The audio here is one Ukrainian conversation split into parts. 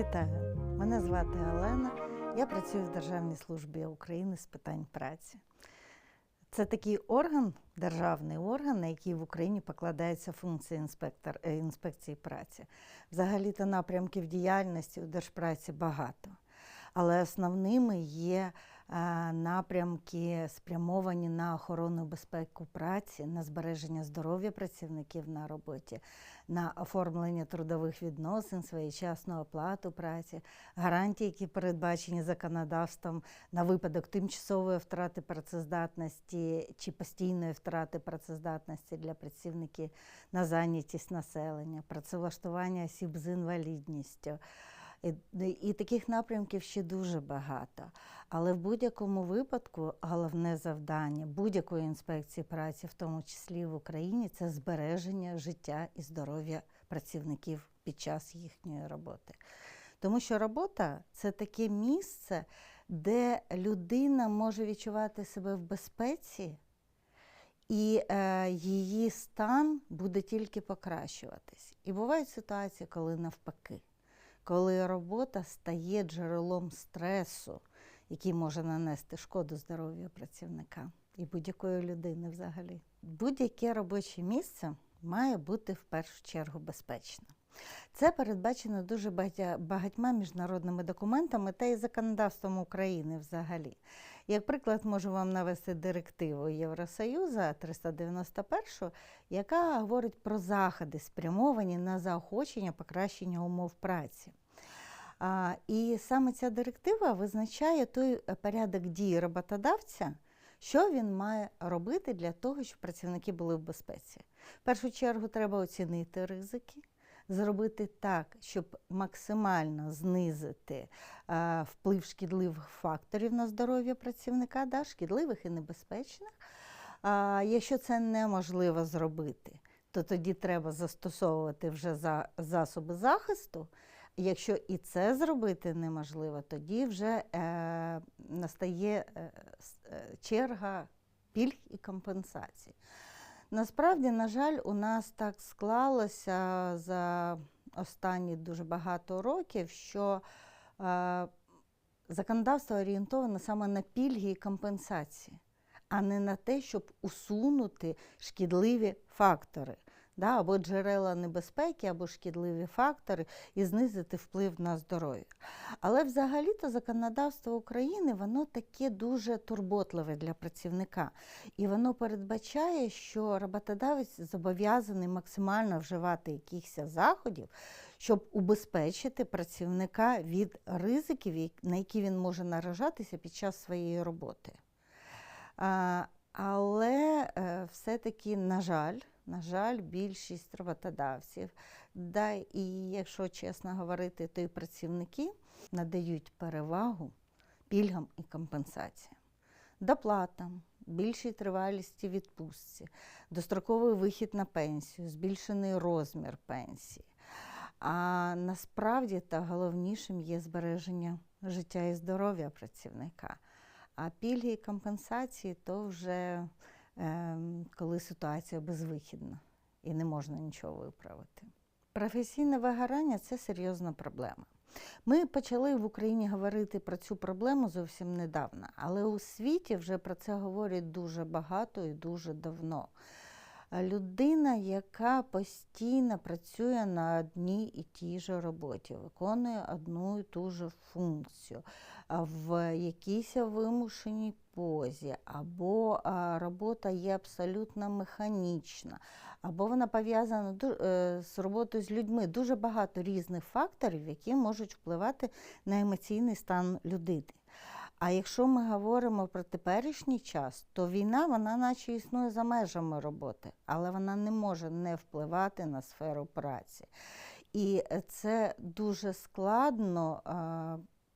Вітаю! Мене звати Олена. Я працюю в Державній службі України з питань праці. Це такий орган, державний орган, на який в Україні покладається функція інспектор, е, інспекції праці. Взагалі-то напрямків діяльності у держпраці багато. Але основними є напрямки, спрямовані на охорону безпеки праці, на збереження здоров'я працівників на роботі, на оформлення трудових відносин, своєчасну оплату праці, гарантії, які передбачені законодавством на випадок тимчасової втрати працездатності чи постійної втрати працездатності для працівників на зайнятість населення, працевлаштування осіб з інвалідністю. І, і таких напрямків ще дуже багато. Але в будь-якому випадку головне завдання будь-якої інспекції праці, в тому числі в Україні, це збереження життя і здоров'я працівників під час їхньої роботи. Тому що робота це таке місце, де людина може відчувати себе в безпеці, і е, її стан буде тільки покращуватись. І бувають ситуації, коли навпаки коли робота стає джерелом стресу, який може нанести шкоду здоров'ю працівника і будь-якої людини взагалі. Будь-яке робоче місце має бути в першу чергу безпечним. Це передбачено дуже багатьма міжнародними документами та і законодавством України взагалі. Як приклад, можу вам навести директиву Євросоюзу 391, яка говорить про заходи, спрямовані на заохочення покращення умов праці. А, І саме ця директива визначає той порядок дії роботодавця, що він має робити для того, щоб працівники були в безпеці. В першу чергу треба оцінити ризики зробити так, щоб максимально знизити е, вплив шкідливих факторів на здоров'я працівника, да, шкідливих і небезпечних. А якщо це неможливо зробити, то тоді треба застосовувати вже за засоби захисту. Якщо і це зробити неможливо, тоді вже е, настає е, е черга пільг і компенсацій. Насправді, на жаль, у нас так склалося за останні дуже багато років, що е, законодавство орієнтоване саме на пільги і компенсації, а не на те, щоб усунути шкідливі фактори да, або джерела небезпеки, або шкідливі фактори і знизити вплив на здоров'я. Але взагалі-то законодавство України воно таке дуже турботливе для працівника. І воно передбачає, що роботодавець зобов'язаний максимально вживати якихось заходів, щоб убезпечити працівника від ризиків, на які він може наражатися під час своєї роботи. Але е, все-таки, на жаль, на жаль, більшість роботодавців, да і якщо чесно говорити, то і працівники надають перевагу пільгам і компенсаціям, доплатам, більшій тривалісті відпустці, достроковий вихід на пенсію, збільшений розмір пенсії. А насправді та головнішим є збереження життя і здоров'я працівника. А пільги і компенсації то вже коли ситуація безвихідна і не можна нічого виправити. Професійне вигорання це серйозна проблема. Ми почали в Україні говорити про цю проблему зовсім недавно, але у світі вже про це говорять дуже багато і дуже давно. Людина, яка постійно працює на одній і тій же роботі, виконує одну і ту же функцію в якійсь вимушеній позі, або робота є абсолютно механічна, або вона пов'язана е, з роботою з людьми. Дуже багато різних факторів, які можуть впливати на емоційний стан людини. А якщо ми говоримо про теперішній час, то війна, вона наче існує за межами роботи, але вона не може не впливати на сферу праці. І це дуже складно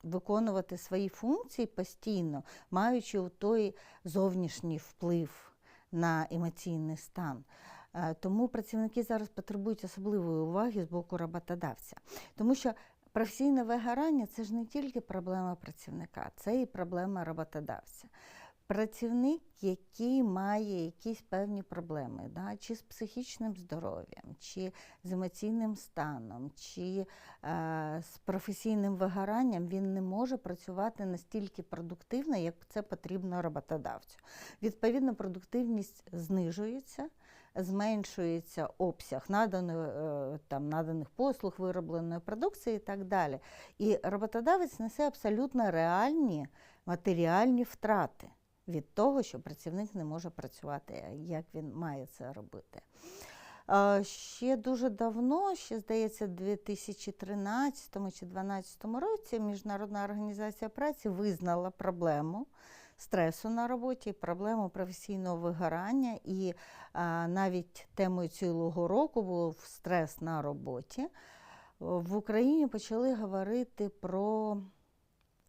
виконувати свої функції постійно, маючи той зовнішній вплив на емоційний стан. Е, тому працівники зараз потребують особливої уваги з боку роботодавця, тому що професійне вигорання це ж не тільки проблема працівника, це і проблема роботодавця. Працівник, який має якісь певні проблеми, да, чи з психічним здоров'ям, чи з емоційним станом, чи е, з професійним вигоранням, він не може працювати настільки продуктивно, як це потрібно роботодавцю. Відповідно, продуктивність знижується. Зменшується обсяг наданої, е, там, наданих послуг, виробленої продукції і так далі. І роботодавець несе абсолютно реальні матеріальні втрати від того, що працівник не може працювати, як він має це робити. Ще дуже давно, ще здається, в 2013 чи 2012 році Міжнародна організація праці визнала проблему стресу на роботі, проблему професійного вигорання. І а, навіть темою цілого року був стрес на роботі. В Україні почали говорити про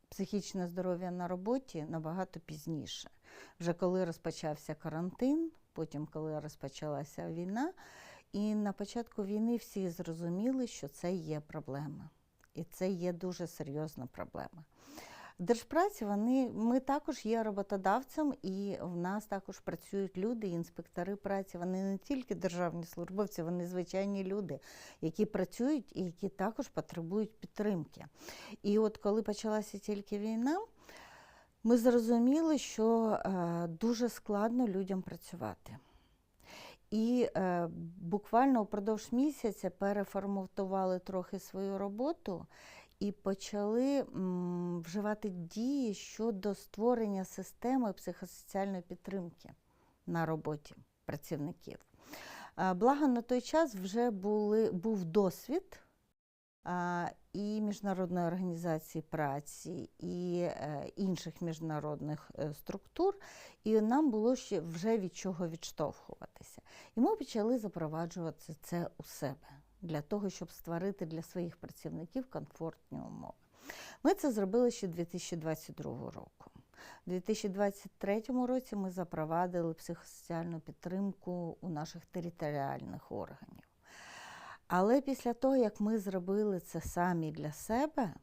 психічне здоров'я на роботі набагато пізніше. Вже коли розпочався карантин, потім коли розпочалася війна. І на початку війни всі зрозуміли, що це є проблема. І це є дуже серйозна проблема. Держпраці вони, ми також є роботодавцем, і в нас також працюють люди, інспектори праці. Вони не тільки державні службовці, вони звичайні люди, які працюють і які також потребують підтримки. І от коли почалася тільки війна, ми зрозуміли, що е, дуже складно людям працювати. І е, буквально упродовж місяця переформатували трохи свою роботу і почали вживати дії щодо створення системи психосоціальної підтримки на роботі працівників. Благо на той час вже були, був досвід і Міжнародної організації праці, і е, інших міжнародних е, структур, і нам було ще вже від чого відштовхуватися. І ми почали запроваджувати це у себе для того, щоб створити для своїх працівників комфортні умови. Ми це зробили ще 2022 року. У 2023 році ми запровадили психосоціальну підтримку у наших територіальних органів. Але після того, як ми зробили це самі для себе,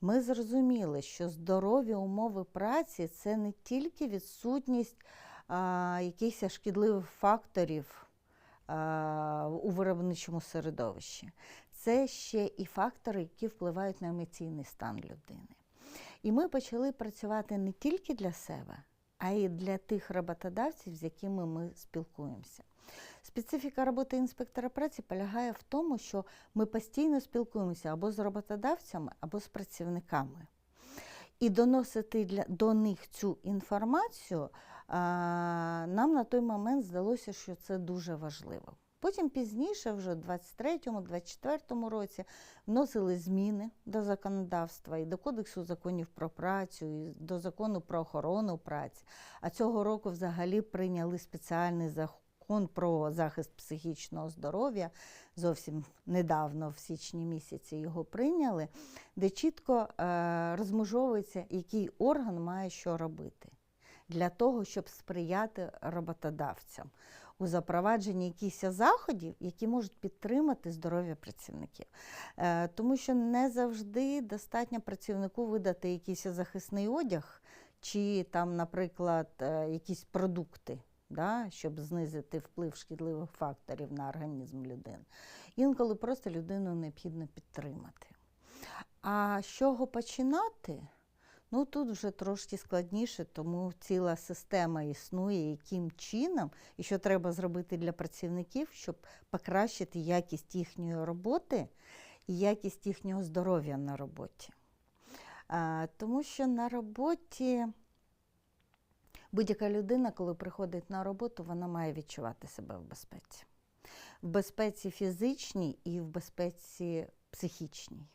ми зрозуміли, що здорові умови праці це не тільки відсутність а, якихось шкідливих факторів у виробничому середовищі, це ще і фактори, які впливають на емоційний стан людини. І ми почали працювати не тільки для себе, а й для тих роботодавців, з якими ми спілкуємося. Специфіка роботи інспектора праці полягає в тому, що ми постійно спілкуємося або з роботодавцями, або з працівниками. І доносити для, до них цю інформацію а, нам на той момент здалося, що це дуже важливо. Потім пізніше, вже в 23-24 році, вносили зміни до законодавства і до Кодексу законів про працю, і до закону про охорону праці. А цього року взагалі прийняли спеціальний закон про захист психічного здоров'я зовсім недавно, в січні місяці, його прийняли, де чітко е, розмежовується, який орган має що робити для того, щоб сприяти роботодавцям у запровадженні якихось заходів, які можуть підтримати здоров'я працівників. Е, тому що не завжди достатньо працівнику видати якийсь захисний одяг. Чи там, наприклад, е, якісь продукти да, щоб знизити вплив шкідливих факторів на організм людини. Інколи просто людину необхідно підтримати. А з чого починати? Ну тут вже трошки складніше, тому ціла система існує, яким чином і що треба зробити для працівників, щоб покращити якість їхньої роботи і якість їхнього здоров'я на роботі. А, Тому що на роботі будь-яка людина, коли приходить на роботу, вона має відчувати себе в безпеці. В безпеці фізичній і в безпеці психічній.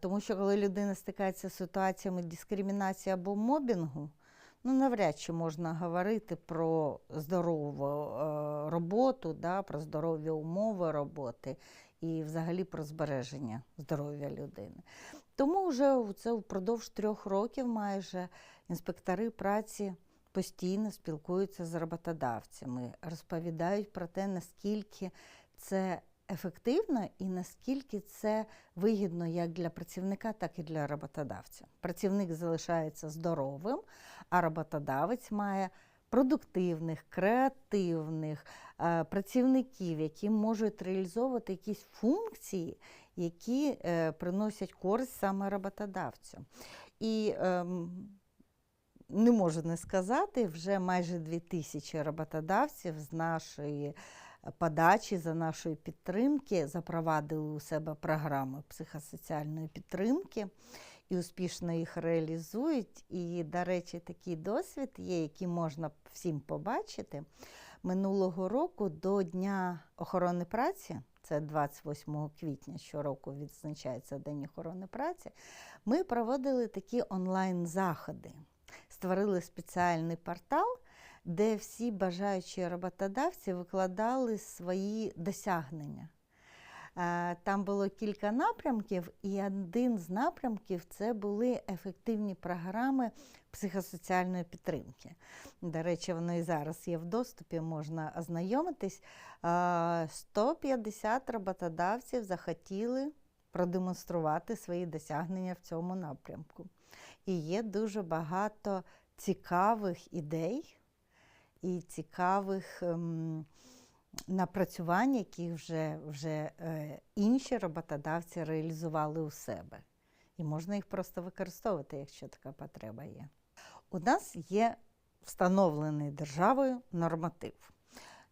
Тому що коли людина стикається з ситуаціями дискримінації або мобінгу, ну навряд чи можна говорити про здорову е, роботу, да, про здорові умови роботи і взагалі про збереження здоров'я людини. Тому вже це впродовж трьох років майже інспектори праці постійно спілкуються з роботодавцями, розповідають про те, наскільки це ефективно і наскільки це вигідно як для працівника, так і для роботодавця. Працівник залишається здоровим, а роботодавець має продуктивних, креативних е, працівників, які можуть реалізовувати якісь функції, які е, приносять користь саме роботодавцю. І ем, не можу не сказати, вже майже дві тисячі роботодавців з нашої подачі, за нашої підтримки запровадили у себе програми психосоціальної підтримки і успішно їх реалізують. І, до речі, такий досвід є, який можна всім побачити. Минулого року до Дня охорони праці, це 28 квітня щороку відзначається День охорони праці, ми проводили такі онлайн-заходи. Створили спеціальний портал, де всі бажаючі роботодавці викладали свої досягнення. Е, Там було кілька напрямків, і один з напрямків це були ефективні програми психосоціальної підтримки. До речі, воно і зараз є в доступі, можна ознайомитись. Е, 150 роботодавців захотіли продемонструвати свої досягнення в цьому напрямку. І є дуже багато цікавих ідей і цікавих ем, напрацювань, які вже, вже е, інші роботодавці реалізували у себе. І можна їх просто використовувати, якщо така потреба є. У нас є встановлений державою норматив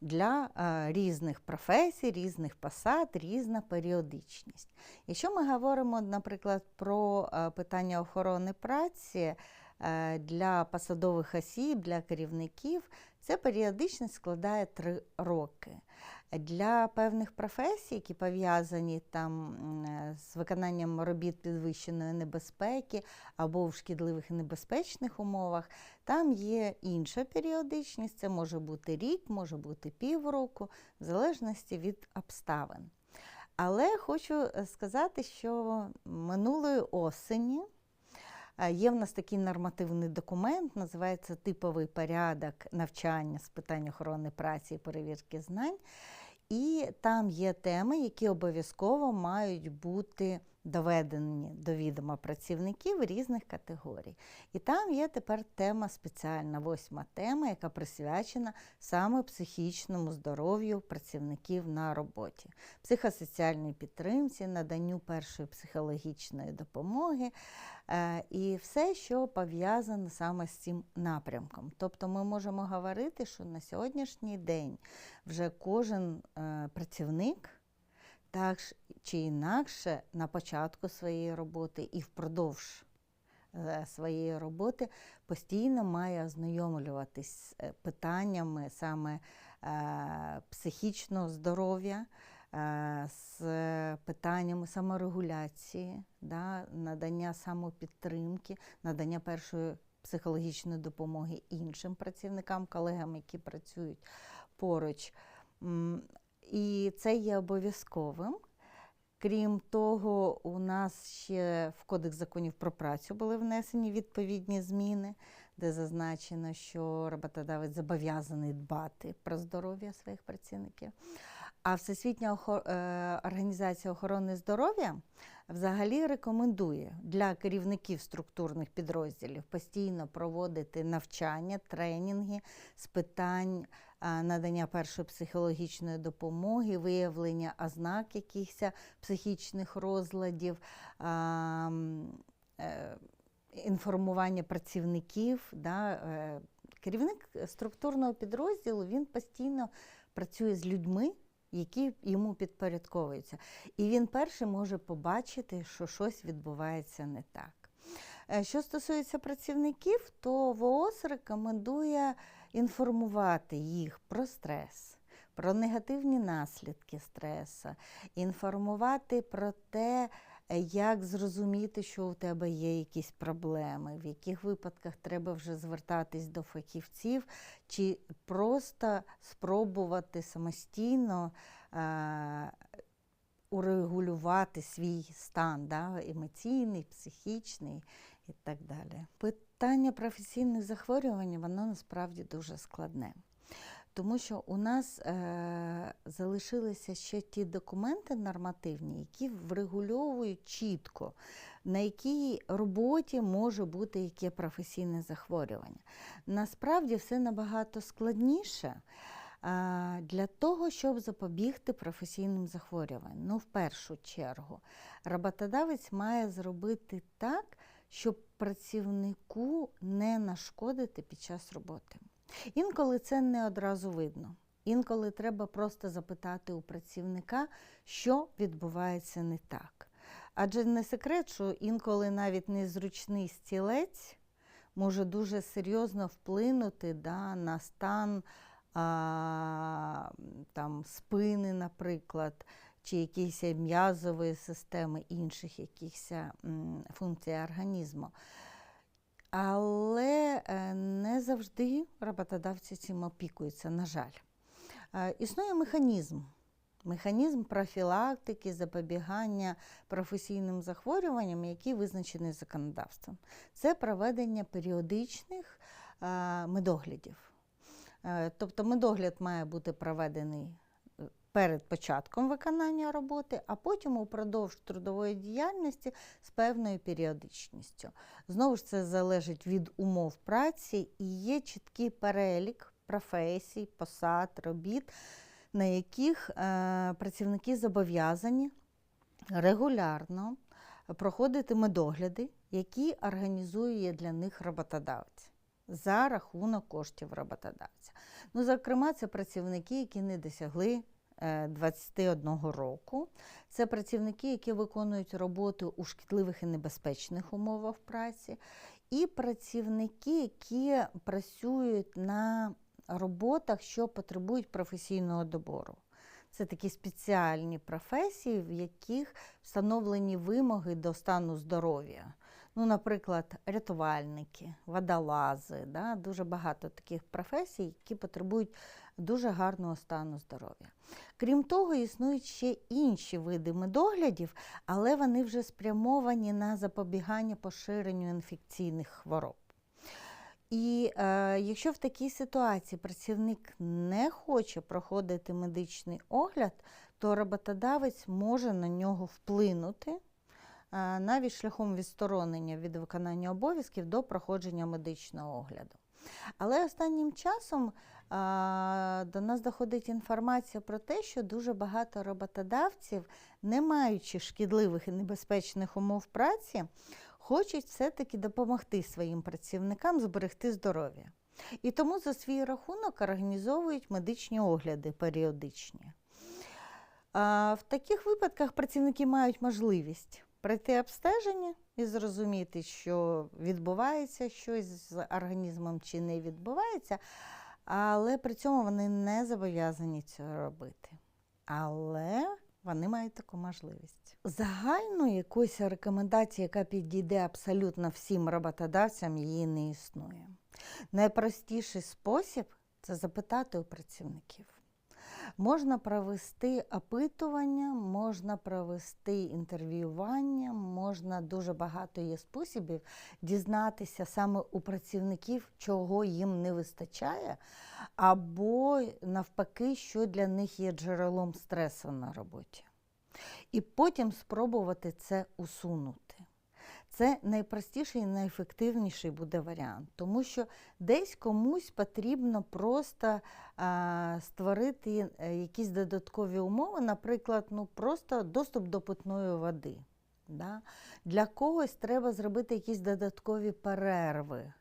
для різних професій, різних посад, різна періодичність. Якщо ми говоримо, наприклад, про питання охорони праці для посадових осіб, для керівників, ця періодичність складає 3 роки. Для певних професій, які пов'язані там з виконанням робіт підвищеної небезпеки або в шкідливих і небезпечних умовах, там є інша періодичність, це може бути рік, може бути півроку, в залежності від обставин. Але хочу е, сказати, що минулої осені е, є в нас такий нормативний документ, називається Типовий порядок навчання з питань охорони праці і перевірки знань. І там є теми, які обов'язково мають бути доведені до відома працівників різних категорій. І там є тепер тема спеціальна, восьма тема, яка присвячена саме психічному здоров'ю працівників на роботі, психосоціальній підтримці, наданню першої психологічної допомоги е, і все, що пов'язане саме з цим напрямком. Тобто ми можемо говорити, що на сьогоднішній день вже кожен е, працівник так чи інакше на початку своєї роботи і впродовж е, своєї роботи постійно має ознайомлюватись з е, питаннями саме е, психічного здоров'я, з питаннями саморегуляції, да, надання самопідтримки, надання першої психологічної допомоги іншим працівникам, колегам, які працюють поруч. І це є обов'язковим. Крім того, у нас ще в Кодекс законів про працю були внесені відповідні зміни, де зазначено, що роботодавець зобов'язаний дбати про здоров'я своїх працівників. А Всесвітня е, організація охорони здоров'я взагалі рекомендує для керівників структурних підрозділів постійно проводити навчання, тренінги з питань надання першої психологічної допомоги, виявлення ознак якихось психічних розладів. е, Інформування працівників, е, керівник структурного підрозділу він постійно працює з людьми, які йому підпорядковуються. І він перший може побачити, що щось відбувається не так. Е, Що стосується працівників, то ВООЗ рекомендує інформувати їх про стрес, про негативні наслідки стресу, інформувати про те, е, як зрозуміти, що у тебе є якісь проблеми, в яких випадках треба вже звертатись до фахівців, чи просто спробувати самостійно е, урегулювати свій стан да, емоційний, психічний і так далі. Питання професійних захворювань воно насправді дуже складне. Тому що у нас е, залишилися ще ті документи нормативні, які врегульовують чітко, на якій роботі може бути яке професійне захворювання. Насправді все набагато складніше а, для того, щоб запобігти професійним захворюванням. Ну, в першу чергу, роботодавець має зробити так, щоб працівнику не нашкодити під час роботи. Інколи це не одразу видно. Інколи треба просто запитати у працівника, що відбувається не так. Адже не секрет, що інколи навіть незручний стілець може дуже серйозно вплинути да, на стан а, там, спини, наприклад, чи якісь м'язової системи інших якихось функцій організму. Але е, не завжди роботодавці цим опікуються, на жаль. Е, Існує механізм. Механізм профілактики, запобігання професійним захворюванням, який визначений законодавством. Це проведення періодичних е, медоглядів. Тобто медогляд має бути проведений перед початком виконання роботи, а потім упродовж трудової діяльності з певною періодичністю. Знову ж це залежить від умов праці і є чіткий перелік професій, посад, робіт, на яких е, працівники зобов'язані регулярно проходити медогляди, які організує для них роботодавець за рахунок коштів роботодавця. Ну, зокрема, це працівники, які не досягли 21 року. Це працівники, які виконують роботу у шкідливих і небезпечних умовах праці, і працівники, які працюють на роботах, що потребують професійного добору. Це такі спеціальні професії, в яких встановлені вимоги до стану здоров'я. Ну, наприклад, рятувальники, водолази, да? дуже багато таких професій, які потребують дуже гарного стану здоров'я. Крім того, існують ще інші види медоглядів, але вони вже спрямовані на запобігання поширенню інфекційних хвороб. І е, якщо в такій ситуації працівник не хоче проходити медичний огляд, то роботодавець може на нього вплинути навіть шляхом відсторонення від виконання обов'язків до проходження медичного огляду. Але останнім часом е, до нас доходить інформація про те, що дуже багато роботодавців, не маючи шкідливих і небезпечних умов праці, хочуть все-таки допомогти своїм працівникам зберегти здоров'я. І тому за свій рахунок організовують медичні огляди періодичні. А в таких випадках працівники мають можливість пройти обстеження і зрозуміти, що відбувається щось з організмом чи не відбувається, але при цьому вони не зобов'язані цього робити. Але вони мають таку можливість. Загальної якоїсь рекомендації, яка підійде абсолютно всім роботодавцям, її не існує. Найпростіший спосіб це запитати у працівників. Можна провести опитування, можна провести інтерв'ювання, можна дуже багато є способів дізнатися саме у працівників, чого їм не вистачає, або навпаки, що для них є джерелом стресу на роботі. І потім спробувати це усунути. Це найпростіший і найефективніший буде варіант, тому що десь комусь потрібно просто а, створити е, якісь додаткові умови, наприклад, ну, просто доступ до питної води. Да? Для когось треба зробити якісь додаткові перерви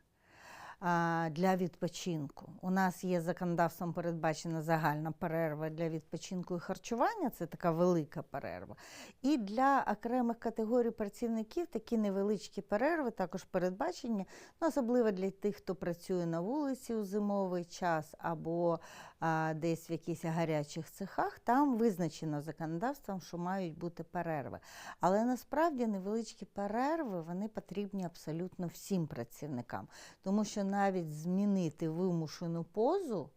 для відпочинку. У нас є законодавством передбачена загальна перерва для відпочинку і харчування, це така велика перерва. І для окремих категорій працівників такі невеличкі перерви також передбачені, ну, особливо для тих, хто працює на вулиці у зимовий час або а, десь в якихось гарячих цехах, там визначено законодавством, що мають бути перерви. Але насправді невеличкі перерви вони потрібні абсолютно всім працівникам, тому що навіть змінити вимушену позу.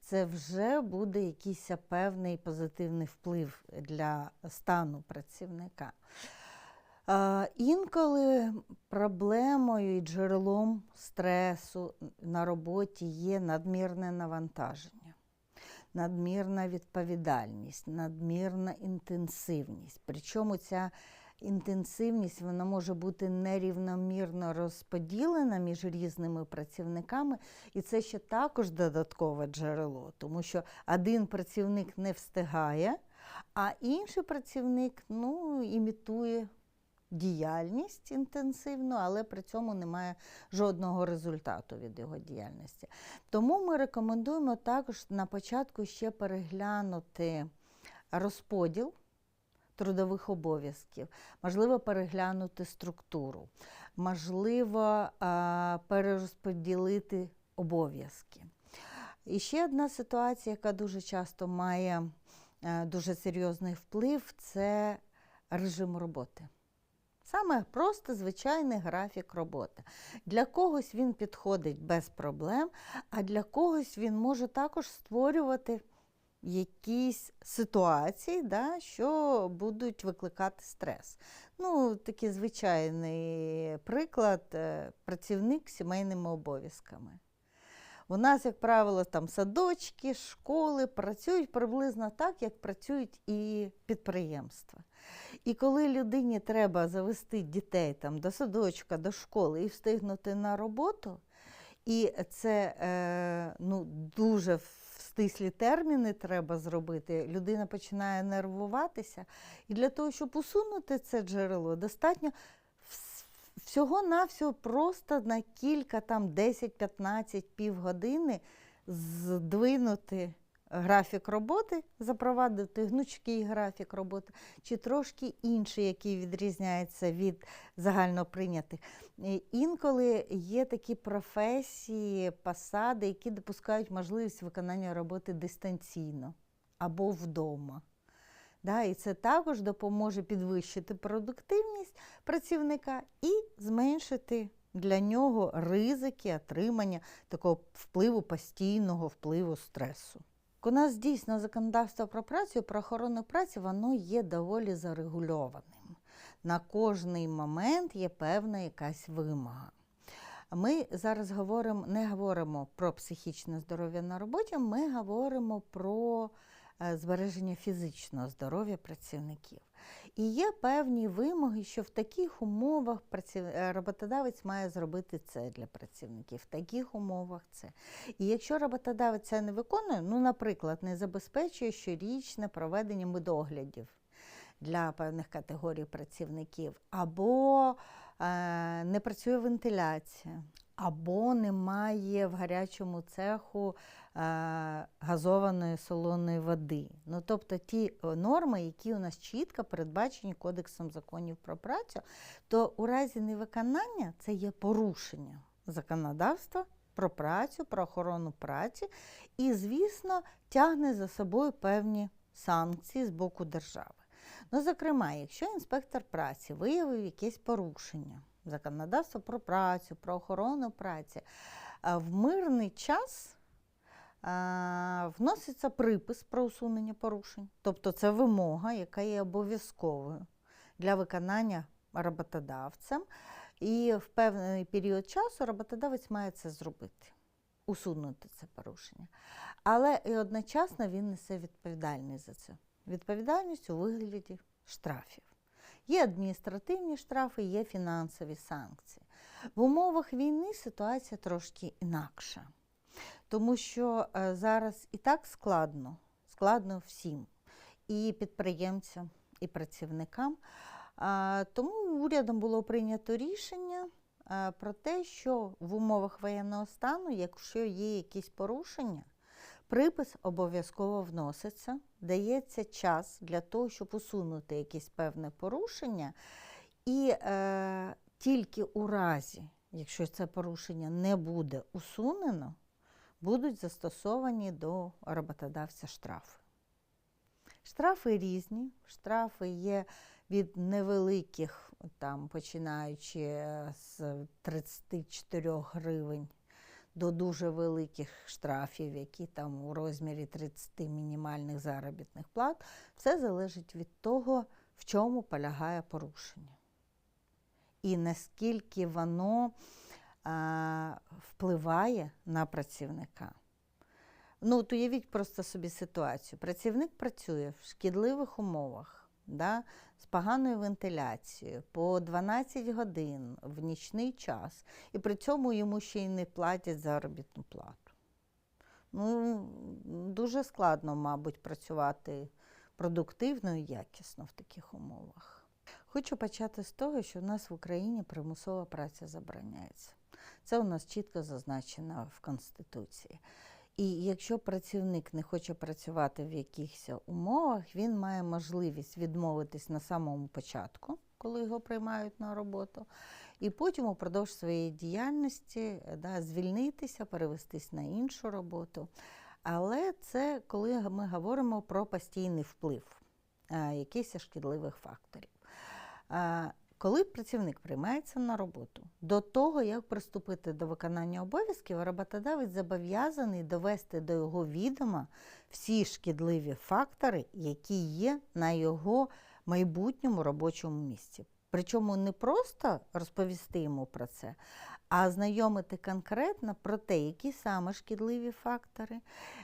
Це вже буде якийсь певний позитивний вплив для стану працівника. Інколи проблемою і джерелом стресу на роботі є надмірне навантаження. надмірна відповідальність, надмірна інтенсивність. Причому ця інтенсивність вона може бути нерівномірно розподілена між різними працівниками, і це ще також додаткове джерело, тому що один працівник не встигає, а інший працівник ну, імітує діяльність інтенсивну, але при цьому немає жодного результату від його діяльності. Тому ми рекомендуємо також на початку ще переглянути розподіл трудових обов'язків, можливо, переглянути структуру, можливо, перерозподілити обов'язки. І ще одна ситуація, яка дуже часто має е, дуже серйозний вплив, це режим роботи. Саме просто звичайний графік роботи. Для когось він підходить без проблем, а для когось він може також створювати якісь ситуації, да, що будуть викликати стрес. Ну, Такий звичайний приклад е, працівник з сімейними обов'язками. У нас, як правило, там садочки, школи працюють приблизно так, як працюють і підприємства. І коли людині треба завести дітей там, до садочка, до школи і встигнути на роботу, і це е, ну, дуже стислі терміни треба зробити, людина починає нервуватися. І для того, щоб усунути це джерело, достатньо всього-навсього просто на кілька, там 10-15 півгодини здвинути графік роботи, запровадити гнучкий графік роботи, чи трошки інший, який відрізняється від загальноприйнятих. Інколи є такі професії, посади, які допускають можливість виконання роботи дистанційно або вдома. Да, І це також допоможе підвищити продуктивність працівника і зменшити для нього ризики отримання такого впливу постійного впливу стресу. У нас дійсно законодавство про працю, про охорону праці, воно є доволі зарегульованим. На кожний момент є певна якась вимога. Ми зараз говоримо, не говоримо про психічне здоров'я на роботі, ми говоримо про Е, збереження фізичного здоров'я працівників. І є певні вимоги, що в таких умовах е, роботодавець має зробити це для працівників. В таких умовах це. І якщо роботодавець це не виконує, ну, наприклад, не забезпечує щорічне проведення медоглядів для певних категорій працівників, або е, не працює вентиляція, або немає в гарячому цеху е, газованої солоної води. Ну, Тобто ті е, норми, які у нас чітко передбачені Кодексом законів про працю, то у разі невиконання це є порушення законодавства про працю, про охорону праці і, звісно, тягне за собою певні санкції з боку держави. Ну, Зокрема, якщо інспектор праці виявив якесь порушення, законодавство про працю, про охорону праці. В мирний час вноситься припис про усунення порушень, тобто це вимога, яка є обов'язковою для виконання роботодавцем. І в певний період часу роботодавець має це зробити, усунути це порушення. Але і одночасно він несе відповідальність за це. Відповідальність у вигляді штрафів. Є адміністративні штрафи, є фінансові санкції. В умовах війни ситуація трошки інакша, тому що е, зараз і так складно, складно всім, і підприємцям, і працівникам. Тому урядом було прийнято рішення е, про те, що в умовах воєнного стану, якщо є якісь порушення, Припис обов'язково вноситься, дається час для того, щоб усунути якесь певне порушення, і е, тільки у разі, якщо це порушення не буде усунено, будуть застосовані до роботодавця штрафи. Штрафи різні, штрафи є від невеликих, там, починаючи з 34 гривень до дуже великих штрафів, які там у розмірі 30 мінімальних заробітних плат, все залежить від того, в чому полягає порушення. І наскільки воно а, впливає на працівника. Ну, от уявіть просто собі ситуацію. Працівник працює в шкідливих умовах, да, з поганою вентиляцією по 12 годин в нічний час, і при цьому йому ще й не платять заробітну плату. Ну, дуже складно, мабуть, працювати продуктивно і якісно в таких умовах. Хочу почати з того, що в нас в Україні примусова праця забороняється. Це у нас чітко зазначено в Конституції. І якщо працівник не хоче працювати в якихось умовах, він має можливість відмовитись на самому початку, коли його приймають на роботу, і потім упродовж своєї діяльності да, звільнитися, перевестись на іншу роботу. Але це коли ми говоримо про постійний вплив а, якихось шкідливих факторів. Коли працівник приймається на роботу, до того, як приступити до виконання обов'язків, роботодавець зобов'язаний довести до його відома всі шкідливі фактори, які є на його майбутньому робочому місці. Причому не просто розповісти йому про це, а знайомити конкретно про те, які саме шкідливі фактори,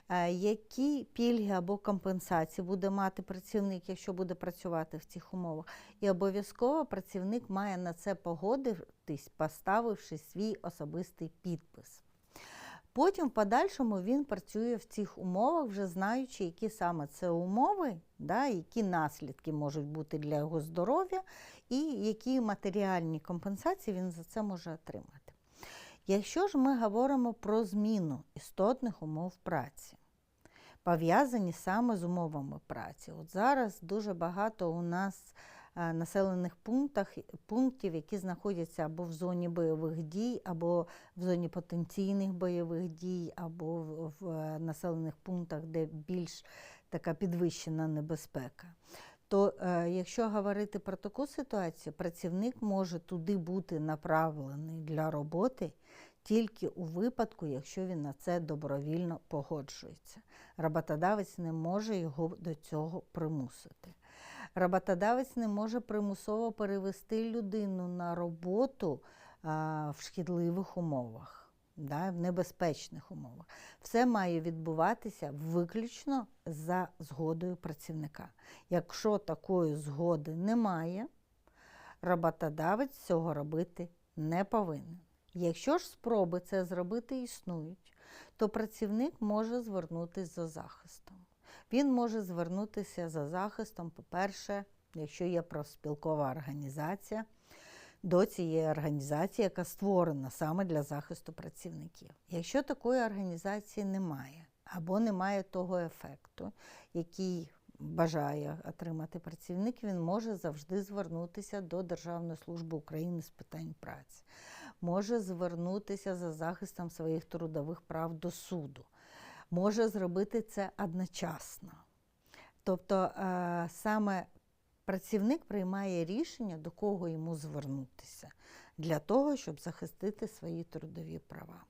е, які пільги або компенсації буде мати працівник, якщо буде працювати в цих умовах. І обов'язково працівник має на це погодитись, поставивши свій особистий підпис. Потім, в подальшому, він працює в цих умовах, вже знаючи, які саме це умови, да, які наслідки можуть бути для його здоров'я, і які матеріальні компенсації він за це може отримати. Якщо ж ми говоримо про зміну істотних умов праці, пов'язані саме з умовами праці, от зараз дуже багато у нас е, населених пунктах, пунктів, які знаходяться або в зоні бойових дій, або в зоні потенційних бойових дій, або в, е, населених пунктах, де більш така підвищена небезпека. То е, якщо говорити про таку ситуацію, працівник може туди бути направлений для роботи тільки у випадку, якщо він на це добровільно погоджується. Роботодавець не може його до цього примусити. Роботодавець не може примусово перевести людину на роботу в шкідливих умовах. Да, в небезпечних умовах. Все має відбуватися виключно за згодою працівника. Якщо такої згоди немає, роботодавець цього робити не повинен. Якщо ж спроби це зробити існують, то працівник може звернутися за захистом. Він може звернутися за захистом, по-перше, якщо є профспілкова організація, до цієї організації, яка створена саме для захисту працівників. Якщо такої організації немає, або немає того ефекту, який бажає отримати працівник, він може завжди звернутися до Державної служби України з питань праці, може звернутися за захистом своїх трудових прав до суду, може зробити це одночасно. Тобто е, саме працівник приймає рішення, до кого йому звернутися, для того, щоб захистити свої трудові права.